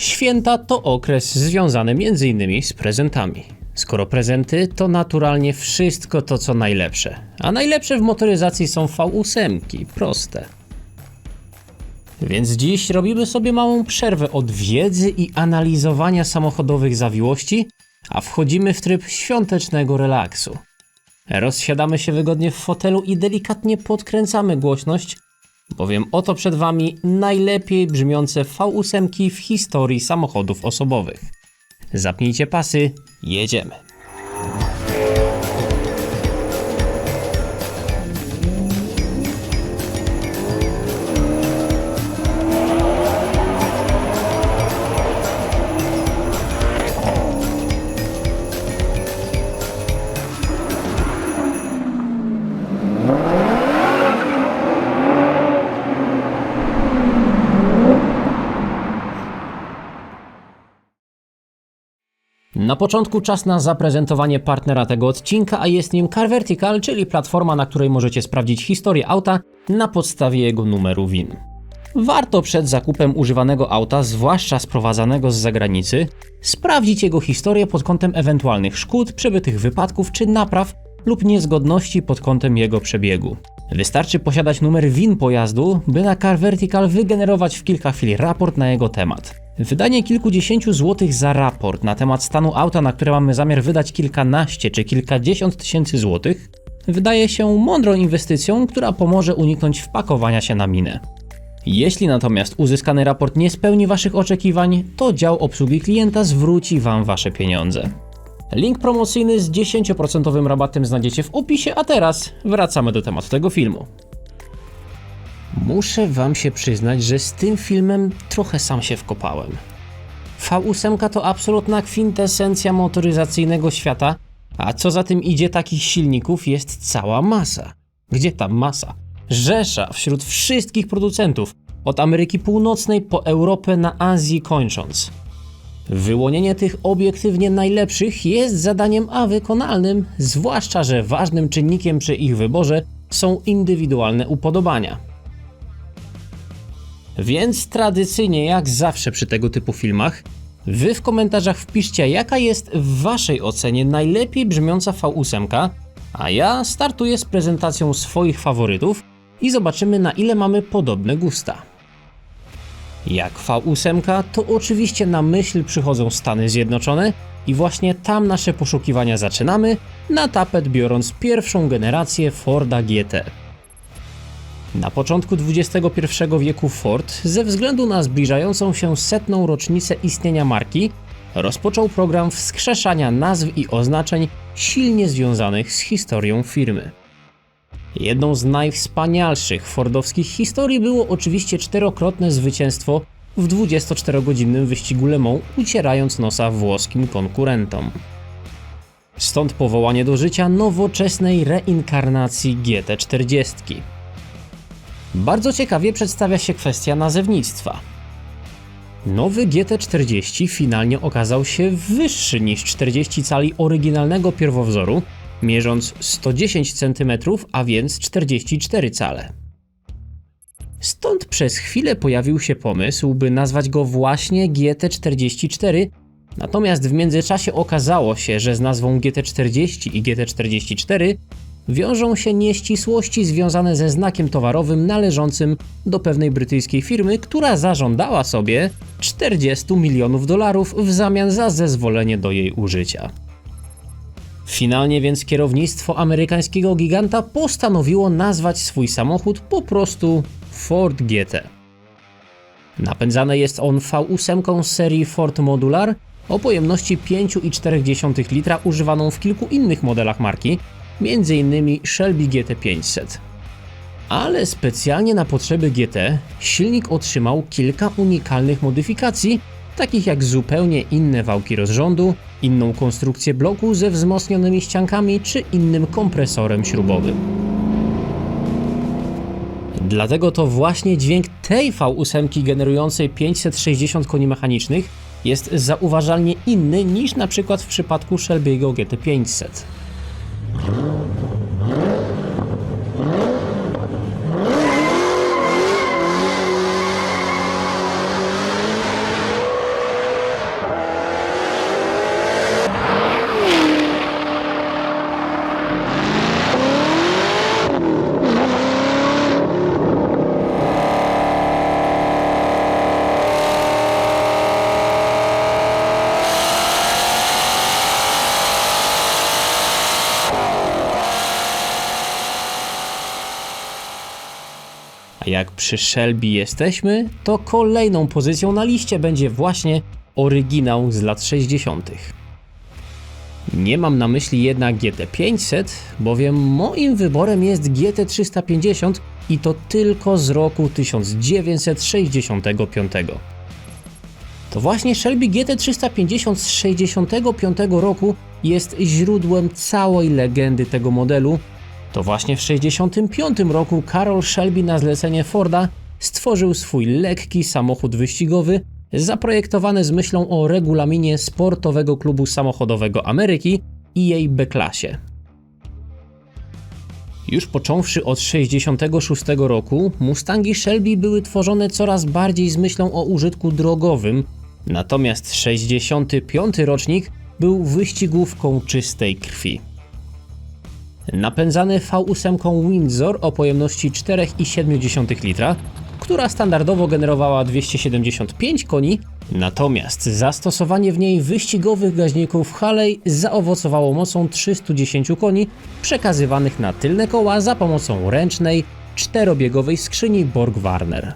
Święta to okres związany m.in. z prezentami. Skoro prezenty, to naturalnie wszystko to co najlepsze. A najlepsze w motoryzacji są V8, proste. Więc dziś robimy sobie małą przerwę od wiedzy i analizowania samochodowych zawiłości, a wchodzimy w tryb świątecznego relaksu. Rozsiadamy się wygodnie w fotelu i delikatnie podkręcamy głośność, bowiem oto przed Wami najlepiej brzmiące V8 w historii samochodów osobowych. Zapnijcie pasy, jedziemy. Na początku czas na zaprezentowanie partnera tego odcinka, a jest nim Car Vertical, czyli platforma, na której możecie sprawdzić historię auta na podstawie jego numeru WIN. Warto przed zakupem używanego auta, zwłaszcza sprowadzanego z zagranicy, sprawdzić jego historię pod kątem ewentualnych szkód, przebytych wypadków czy napraw lub niezgodności pod kątem jego przebiegu. Wystarczy posiadać numer WIN pojazdu, by na Car Vertical wygenerować w kilka chwil raport na jego temat. Wydanie kilkudziesięciu złotych za raport na temat stanu auta, na które mamy zamiar wydać kilkanaście czy kilkadziesiąt tysięcy złotych, wydaje się mądrą inwestycją, która pomoże uniknąć wpakowania się na minę. Jeśli natomiast uzyskany raport nie spełni Waszych oczekiwań, to dział obsługi klienta zwróci Wam Wasze pieniądze. Link promocyjny z 10% rabatem znajdziecie w opisie, a teraz wracamy do tematu tego filmu. Muszę wam się przyznać, że z tym filmem trochę sam się wkopałem. V8 to absolutna kwintesencja motoryzacyjnego świata, a co za tym idzie takich silników jest cała masa. Gdzie tam masa? Rzesza wśród wszystkich producentów, od Ameryki Północnej po Europę na Azji kończąc. Wyłonienie tych obiektywnie najlepszych jest zadaniem a wykonalnym, zwłaszcza że ważnym czynnikiem przy ich wyborze są indywidualne upodobania. Więc tradycyjnie, jak zawsze przy tego typu filmach, wy w komentarzach wpiszcie, jaka jest w waszej ocenie najlepiej brzmiąca V8, a ja startuję z prezentacją swoich faworytów i zobaczymy na ile mamy podobne gusta. Jak V8, to oczywiście na myśl przychodzą Stany Zjednoczone i właśnie tam nasze poszukiwania zaczynamy, na tapet biorąc pierwszą generację Forda GT. Na początku XXI wieku Ford, ze względu na zbliżającą się setną rocznicę istnienia marki, rozpoczął program wskrzeszania nazw i oznaczeń silnie związanych z historią firmy. Jedną z najwspanialszych fordowskich historii było oczywiście czterokrotne zwycięstwo w 24-godzinnym wyścigu Le Mans, ucierając nosa włoskim konkurentom. Stąd powołanie do życia nowoczesnej reinkarnacji GT40. Bardzo ciekawie przedstawia się kwestia nazewnictwa. Nowy GT40 finalnie okazał się wyższy niż 40 cali oryginalnego pierwowzoru, mierząc 110 cm, a więc 44 cale. Stąd przez chwilę pojawił się pomysł, by nazwać go właśnie GT44, natomiast w międzyczasie okazało się, że z nazwą GT40 i GT44 wiążą się nieścisłości związane ze znakiem towarowym należącym do pewnej brytyjskiej firmy, która zażądała sobie 40 milionów dolarów w zamian za zezwolenie do jej użycia. Finalnie więc kierownictwo amerykańskiego giganta postanowiło nazwać swój samochód po prostu Ford GT. Napędzany jest on V8 serii Ford Modular o pojemności 5,4 litra używaną w kilku innych modelach marki, m.in. Shelby GT500. Ale specjalnie na potrzeby GT silnik otrzymał kilka unikalnych modyfikacji, takich jak zupełnie inne wałki rozrządu, inną konstrukcję bloku ze wzmocnionymi ściankami czy innym kompresorem śrubowym. Dlatego to właśnie dźwięk tej V8 generującej 560 koni mechanicznych jest zauważalnie inny niż na przykład w przypadku Shelby'ego GT500. Jak przy Shelby jesteśmy, to kolejną pozycją na liście będzie właśnie oryginał z lat 60. Nie mam na myśli jednak GT500, bowiem moim wyborem jest GT350 i to tylko z roku 1965. To właśnie Shelby GT350 z 65 roku jest źródłem całej legendy tego modelu. To właśnie w 65 roku Carol Shelby na zlecenie Forda stworzył swój lekki samochód wyścigowy zaprojektowany z myślą o regulaminie sportowego klubu samochodowego Ameryki i jej B-klasie. Już począwszy od 66 roku, Mustangi Shelby były tworzone coraz bardziej z myślą o użytku drogowym, natomiast 65 rocznik był wyścigówką czystej krwi. Napędzany V8 Windsor o pojemności 4,7 litra, która standardowo generowała 275 koni, natomiast zastosowanie w niej wyścigowych gaźników Haley zaowocowało mocą 310 koni przekazywanych na tylne koła za pomocą ręcznej, czterobiegowej skrzyni Borg-Warner.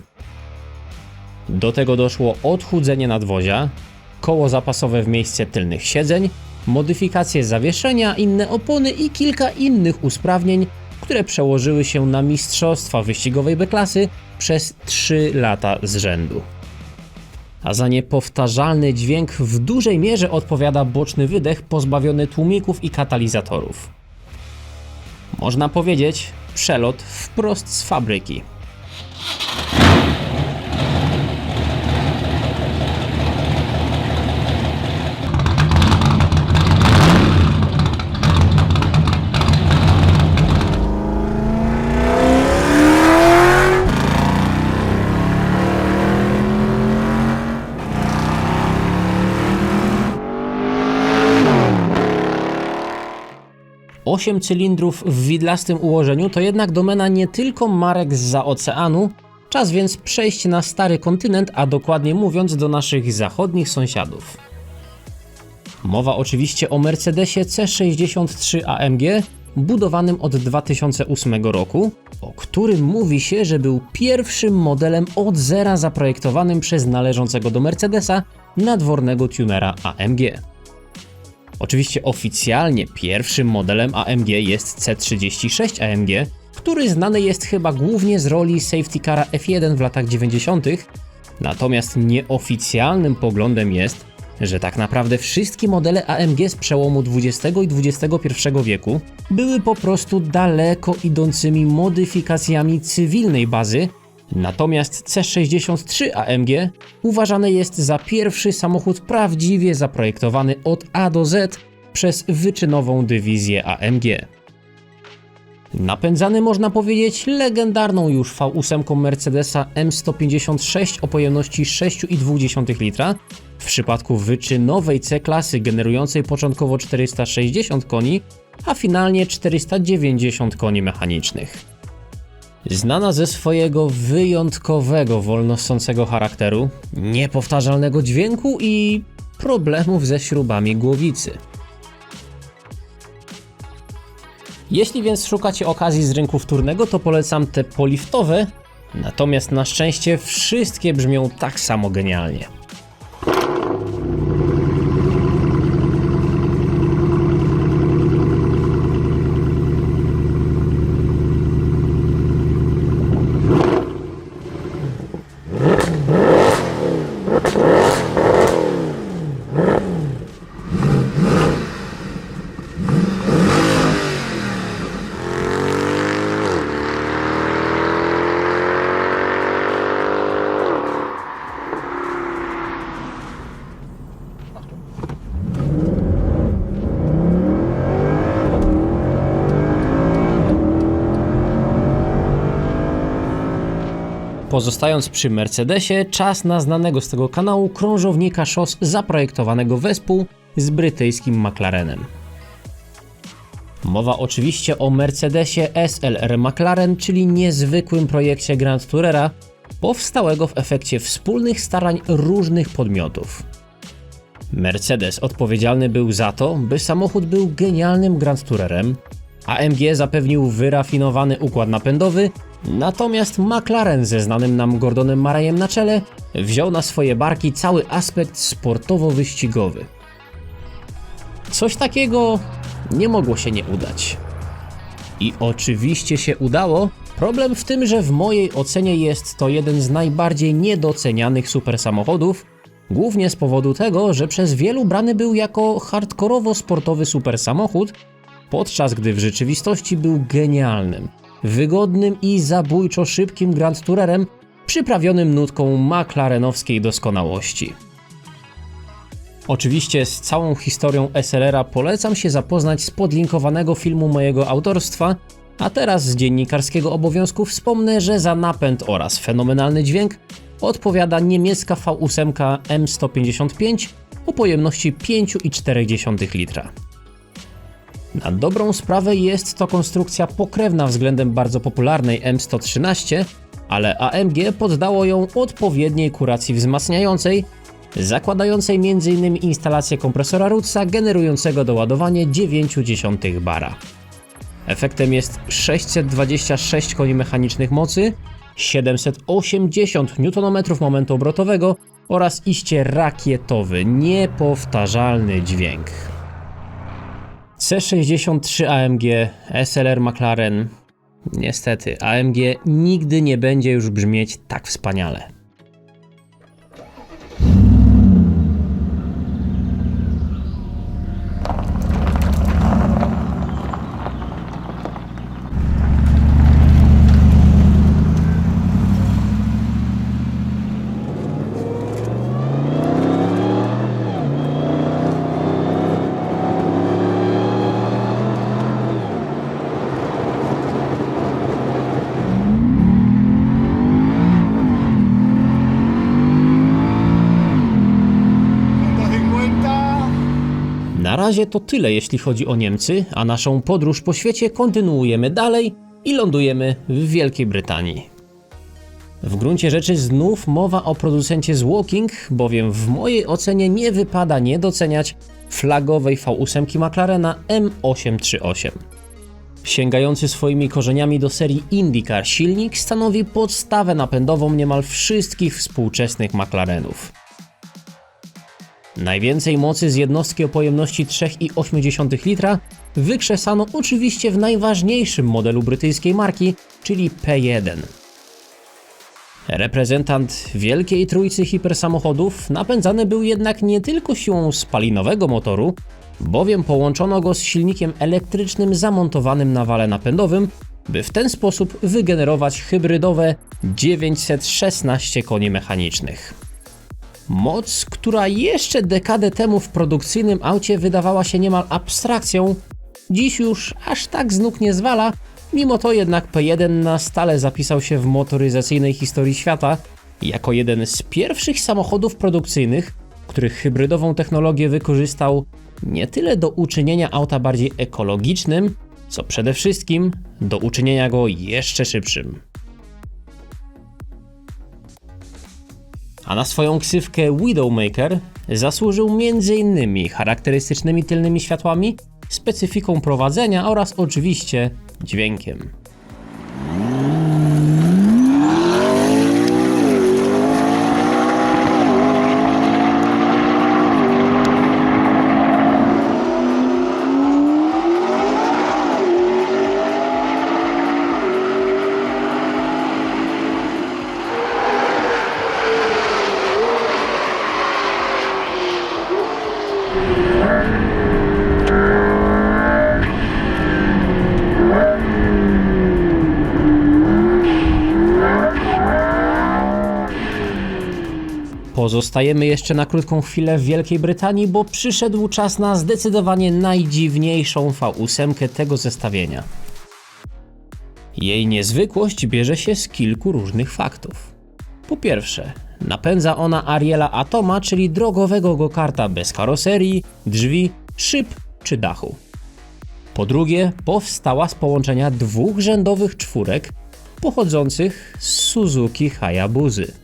Do tego doszło odchudzenie nadwozia, koło zapasowe w miejsce tylnych siedzeń, modyfikacje zawieszenia, inne opony i kilka innych usprawnień, które przełożyły się na mistrzostwa wyścigowej B-klasy przez 3 lata z rzędu. A za niepowtarzalny dźwięk w dużej mierze odpowiada boczny wydech pozbawiony tłumików i katalizatorów. Można powiedzieć, przelot wprost z fabryki. Osiem cylindrów w widlastym ułożeniu to jednak domena nie tylko marek zza oceanu, czas więc przejść na stary kontynent, a dokładnie mówiąc do naszych zachodnich sąsiadów. Mowa oczywiście o Mercedesie C63 AMG, budowanym od 2008 roku, o którym mówi się, że był pierwszym modelem od zera zaprojektowanym przez należącego do Mercedesa nadwornego tunera AMG. Oczywiście oficjalnie pierwszym modelem AMG jest C36 AMG, który znany jest chyba głównie z roli safety cara F1 w latach 90., natomiast nieoficjalnym poglądem jest, że tak naprawdę wszystkie modele AMG z przełomu XX i XXI wieku były po prostu daleko idącymi modyfikacjami cywilnej bazy, natomiast C63 AMG uważany jest za pierwszy samochód prawdziwie zaprojektowany od A do Z przez wyczynową dywizję AMG. Napędzany można powiedzieć legendarną już V8 Mercedesa M156 o pojemności 6,2 litra, w przypadku wyczynowej C-klasy generującej początkowo 460 koni, a finalnie 490 koni mechanicznych. Znana ze swojego wyjątkowego wolnossącego charakteru, niepowtarzalnego dźwięku i problemów ze śrubami głowicy. Jeśli więc szukacie okazji z rynku wtórnego, to polecam te poliftowe, natomiast na szczęście wszystkie brzmią tak samo genialnie. Pozostając przy Mercedesie, czas na znanego z tego kanału krążownika szos zaprojektowanego wespół z brytyjskim McLarenem. Mowa oczywiście o Mercedesie SLR McLaren, czyli niezwykłym projekcie Grand Tourera, powstałego w efekcie wspólnych starań różnych podmiotów. Mercedes odpowiedzialny był za to, by samochód był genialnym Grand Tourerem, AMG zapewnił wyrafinowany układ napędowy, natomiast McLaren ze znanym nam Gordonem Marajem na czele wziął na swoje barki cały aspekt sportowo-wyścigowy. Coś takiego nie mogło się nie udać. I oczywiście się udało. Problem w tym, że w mojej ocenie jest to jeden z najbardziej niedocenianych supersamochodów, głównie z powodu tego, że przez wielu brany był jako hardkorowo sportowy supersamochód, podczas gdy w rzeczywistości był genialnym, wygodnym i zabójczo szybkim Grand Tourerem przyprawionym nutką McLarenowskiej doskonałości. Oczywiście z całą historią SLR-a polecam się zapoznać z podlinkowanego filmu mojego autorstwa, a teraz z dziennikarskiego obowiązku wspomnę, że za napęd oraz fenomenalny dźwięk odpowiada niemiecka V8 M155 o pojemności 5,4 litra. Na dobrą sprawę jest to konstrukcja pokrewna względem bardzo popularnej M113, ale AMG poddało ją odpowiedniej kuracji wzmacniającej, zakładającej m.in. instalację kompresora Rutsa generującego doładowanie 0,9 bara. Efektem jest 626 koni mechanicznych mocy, 780 Nm momentu obrotowego oraz iście rakietowy, niepowtarzalny dźwięk. C63 AMG, SLR McLaren. Niestety, AMG nigdy nie będzie już brzmieć tak wspaniale. Na razie to tyle, jeśli chodzi o Niemcy, a naszą podróż po świecie kontynuujemy dalej i lądujemy w Wielkiej Brytanii. W gruncie rzeczy znów mowa o producencie z Walking, bowiem w mojej ocenie nie wypada nie doceniać flagowej V8 McLarena M838. Sięgający swoimi korzeniami do serii IndyCar silnik stanowi podstawę napędową niemal wszystkich współczesnych McLarenów. Najwięcej mocy z jednostki o pojemności 3,8 litra wykrzesano oczywiście w najważniejszym modelu brytyjskiej marki, czyli P1. Reprezentant wielkiej trójcy hipersamochodów napędzany był jednak nie tylko siłą spalinowego motoru, bowiem połączono go z silnikiem elektrycznym zamontowanym na wale napędowym, by w ten sposób wygenerować hybrydowe 916 koni mechanicznych. Moc, która jeszcze dekadę temu w produkcyjnym aucie wydawała się niemal abstrakcją, dziś już aż tak z nóg nie zwala, mimo to jednak P1 na stale zapisał się w motoryzacyjnej historii świata jako jeden z pierwszych samochodów produkcyjnych, których hybrydową technologię wykorzystał nie tyle do uczynienia auta bardziej ekologicznym, co przede wszystkim do uczynienia go jeszcze szybszym. A na swoją ksywkę Widowmaker zasłużył m.in. charakterystycznymi tylnymi światłami, specyfiką prowadzenia oraz oczywiście dźwiękiem. Pozostajemy jeszcze na krótką chwilę w Wielkiej Brytanii, bo przyszedł czas na zdecydowanie najdziwniejszą V8 tego zestawienia. Jej niezwykłość bierze się z kilku różnych faktów. Po pierwsze, napędza ona Ariela Atoma, czyli drogowego go-karta bez karoserii, drzwi, szyb czy dachu. Po drugie, powstała z połączenia dwóch rzędowych czwórek pochodzących z Suzuki Hayabuzy.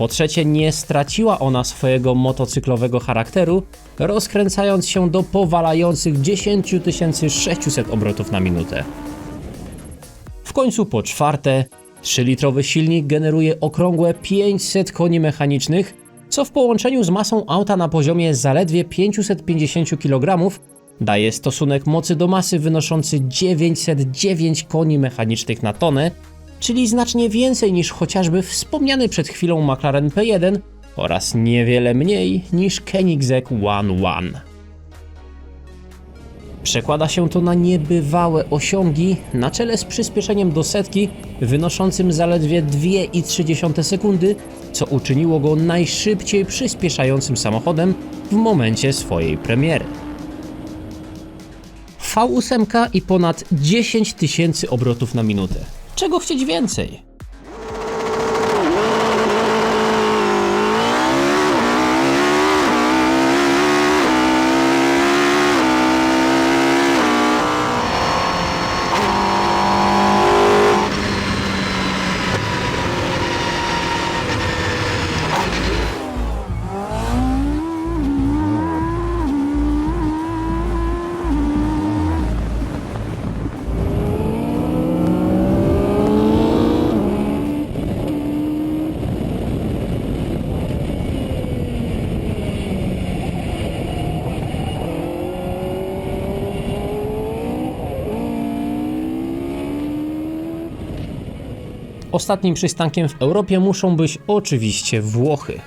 Po trzecie, nie straciła ona swojego motocyklowego charakteru, rozkręcając się do powalających 10 600 obrotów na minutę. W końcu po czwarte, 3-litrowy silnik generuje okrągłe 500 koni mechanicznych, co w połączeniu z masą auta na poziomie zaledwie 550 kg daje stosunek mocy do masy wynoszący 909 koni mechanicznych na tonę, czyli znacznie więcej niż chociażby wspomniany przed chwilą McLaren P1 oraz niewiele mniej niż Koenigsegg One One. Przekłada się to na niebywałe osiągi, na czele z przyspieszeniem do setki wynoszącym zaledwie 2,3 sekundy, co uczyniło go najszybciej przyspieszającym samochodem w momencie swojej premiery. V8 i ponad 10 tysięcy obrotów na minutę. Czego chcieć więcej? Ostatnim przystankiem w Europie muszą być oczywiście Włochy.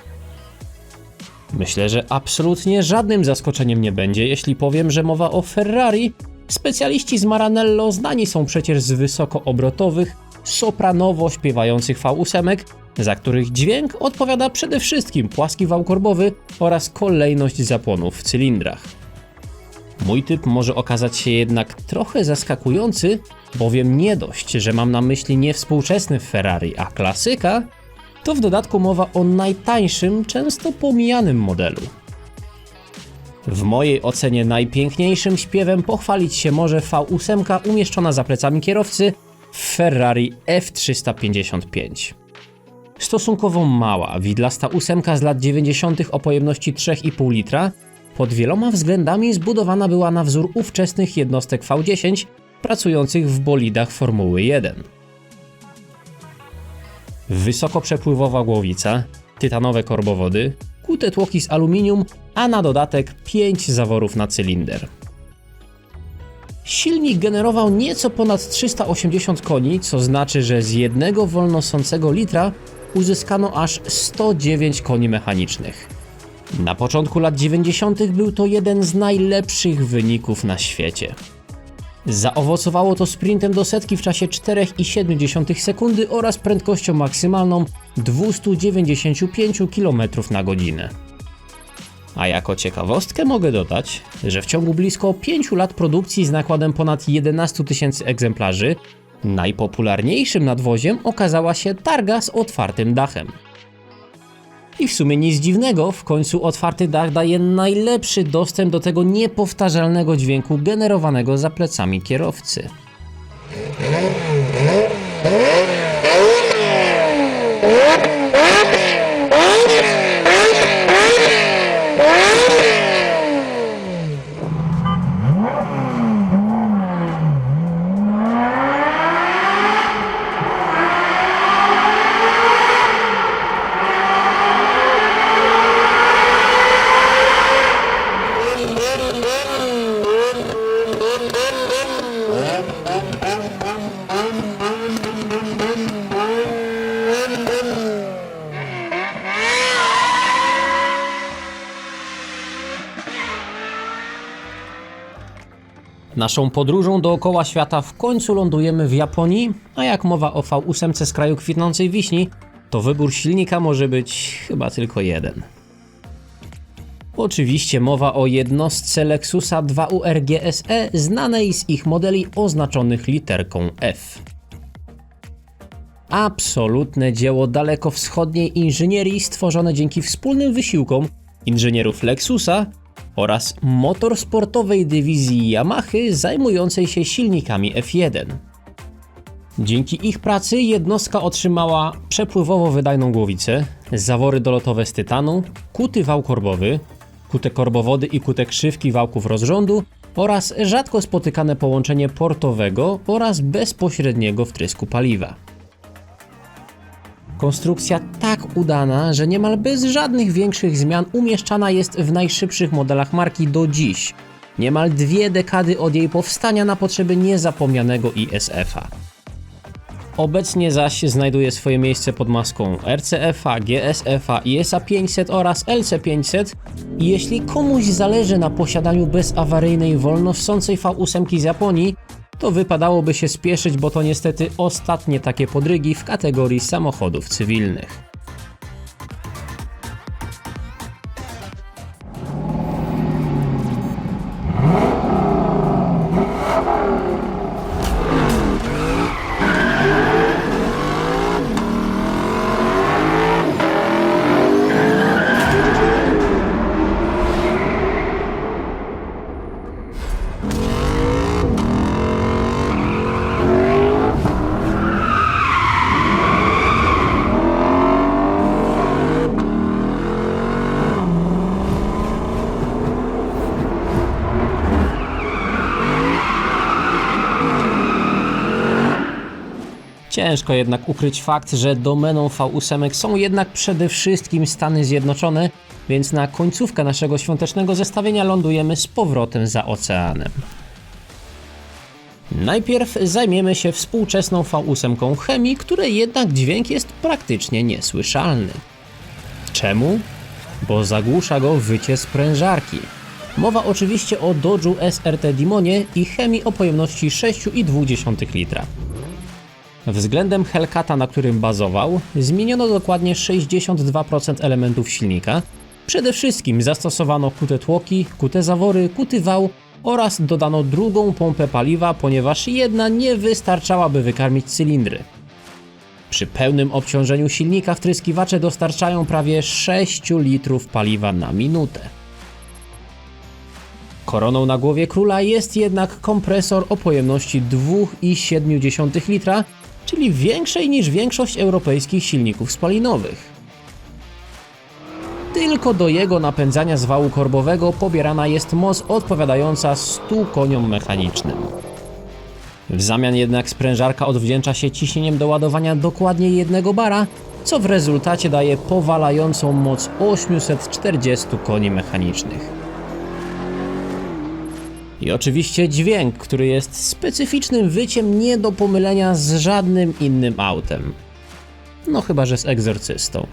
Myślę, że absolutnie żadnym zaskoczeniem nie będzie, jeśli powiem, że mowa o Ferrari. Specjaliści z Maranello znani są przecież z wysokoobrotowych, sopranowo śpiewających V8, za których dźwięk odpowiada przede wszystkim płaski wał korbowy oraz kolejność zapłonów w cylindrach. Mój typ może okazać się jednak trochę zaskakujący, bowiem nie dość, że mam na myśli nie współczesny Ferrari, a klasyka, to w dodatku mowa o najtańszym, często pomijanym modelu. W mojej ocenie najpiękniejszym śpiewem pochwalić się może V8 umieszczona za plecami kierowcy w Ferrari F355. Stosunkowo mała, widlasta ósemka z lat 90. o pojemności 3,5 litra pod wieloma względami zbudowana była na wzór ówczesnych jednostek V10 pracujących w bolidach Formuły 1. Wysokoprzepływowa głowica, tytanowe korbowody, kute tłoki z aluminium, a na dodatek 5 zaworów na cylinder. Silnik generował nieco ponad 380 koni, co znaczy, że z jednego wolnosącego litra uzyskano aż 109 koni mechanicznych. Na początku lat 90. był to jeden z najlepszych wyników na świecie. Zaowocowało to sprintem do setki w czasie 4,7 sekundy oraz prędkością maksymalną 295 km na godzinę. A jako ciekawostkę mogę dodać, że w ciągu blisko 5 lat produkcji z nakładem ponad 11 tysięcy egzemplarzy, najpopularniejszym nadwoziem okazała się targa z otwartym dachem. I w sumie nic dziwnego, w końcu otwarty dach daje najlepszy dostęp do tego niepowtarzalnego dźwięku generowanego za plecami kierowcy. Naszą podróżą dookoła świata w końcu lądujemy w Japonii, a jak mowa o V8 z kraju kwitnącej wiśni, to wybór silnika może być chyba tylko jeden. Oczywiście mowa o jednostce Lexusa 2UR GSE znanej z ich modeli oznaczonych literką F. Absolutne dzieło dalekowschodniej inżynierii stworzone dzięki wspólnym wysiłkom inżynierów Lexusa oraz motorsportowej dywizji Yamahy zajmującej się silnikami F1. Dzięki ich pracy jednostka otrzymała przepływowo wydajną głowicę, zawory dolotowe z tytanu, kuty wał korbowy, kute korbowody i kute krzywki wałków rozrządu oraz rzadko spotykane połączenie portowego oraz bezpośredniego wtrysku paliwa. Konstrukcja tak udana, że niemal bez żadnych większych zmian umieszczana jest w najszybszych modelach marki do dziś. Niemal dwie dekady od jej powstania na potrzeby niezapomnianego ISF-a. Obecnie zaś znajduje swoje miejsce pod maską RCF-a, GSF-a, ISA 500 oraz LC 500 i jeśli komuś zależy na posiadaniu bezawaryjnej wolnossącej V8 z Japonii, to wypadałoby się spieszyć, bo to niestety ostatnie takie podrygi w kategorii samochodów cywilnych. Ciężko jednak ukryć fakt, że domeną V8 są jednak przede wszystkim Stany Zjednoczone, więc na końcówkę naszego świątecznego zestawienia lądujemy z powrotem za oceanem. Najpierw zajmiemy się współczesną V8 chemii, której jednak dźwięk jest praktycznie niesłyszalny. Czemu? Bo zagłusza go wycie sprężarki. Mowa oczywiście o Dodge'u SRT Dimonie i chemii o pojemności 6,2 litra. Względem Hellcata, na którym bazował, zmieniono dokładnie 62% elementów silnika. Przede wszystkim zastosowano kute tłoki, kute zawory, kuty wał oraz dodano drugą pompę paliwa, ponieważ jedna nie wystarczałaby wykarmić cylindry. Przy pełnym obciążeniu silnika wtryskiwacze dostarczają prawie 6 litrów paliwa na minutę. Koroną na głowie króla jest jednak kompresor o pojemności 2,7 litra, czyli większej niż większość europejskich silników spalinowych. Tylko do jego napędzania z wału korbowego pobierana jest moc odpowiadająca 100 koniom mechanicznym. W zamian jednak sprężarka odwdzięcza się ciśnieniem do ładowania dokładnie jednego bara, co w rezultacie daje powalającą moc 840 koni mechanicznych. I oczywiście dźwięk, który jest specyficznym wyciem nie do pomylenia z żadnym innym autem. No chyba, że z egzorcystą.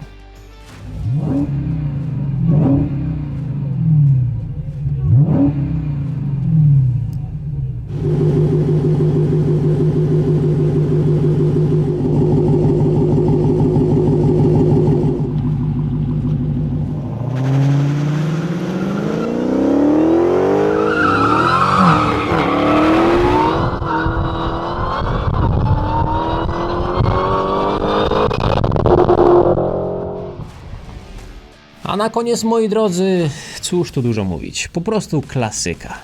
Na koniec, moi drodzy, cóż tu dużo mówić, po prostu klasyka.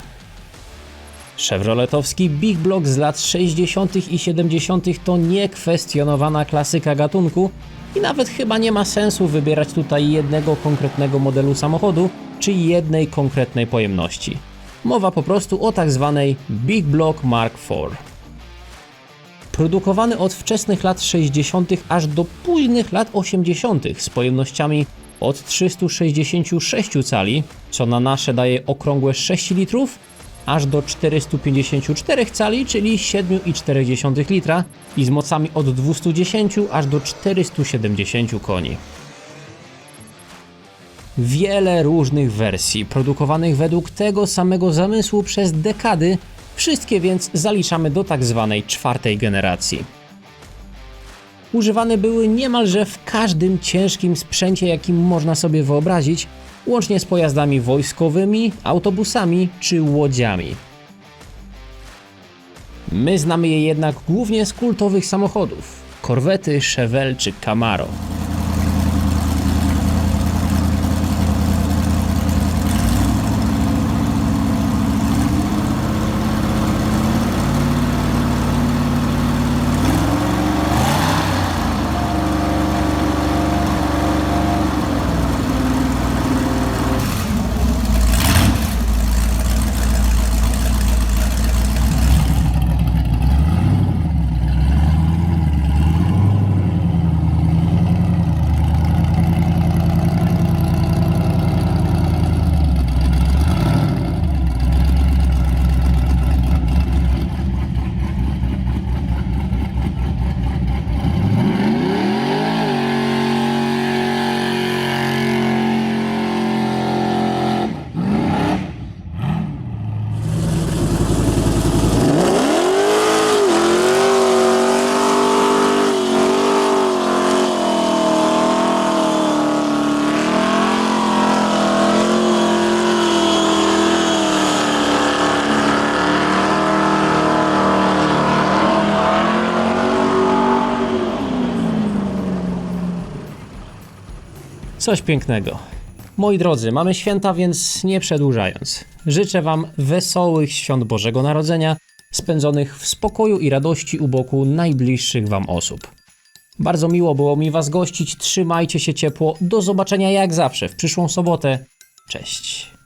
Chevroletowski Big Block z lat 60. i 70. to niekwestionowana klasyka gatunku i nawet chyba nie ma sensu wybierać tutaj jednego konkretnego modelu samochodu czy jednej konkretnej pojemności. Mowa po prostu o tak zwanej Big Block Mark IV. Produkowany od wczesnych lat 60. aż do późnych lat 80. z pojemnościami od 366 cali, co na nasze daje okrągłe 6 litrów, aż do 454 cali, czyli 7,4 litra i z mocami od 210 aż do 470 koni. Wiele różnych wersji, produkowanych według tego samego zamysłu przez dekady, wszystkie więc zaliczamy do tak zwanej czwartej generacji używane były niemalże w każdym ciężkim sprzęcie, jakim można sobie wyobrazić, łącznie z pojazdami wojskowymi, autobusami czy łodziami. My znamy je jednak głównie z kultowych samochodów: korwety, Chevelle czy Camaro. Coś pięknego. Moi drodzy, mamy święta, więc nie przedłużając. Życzę Wam wesołych świąt Bożego Narodzenia, spędzonych w spokoju i radości u boku najbliższych Wam osób. Bardzo miło było mi Was gościć, trzymajcie się ciepło, do zobaczenia jak zawsze w przyszłą sobotę. Cześć.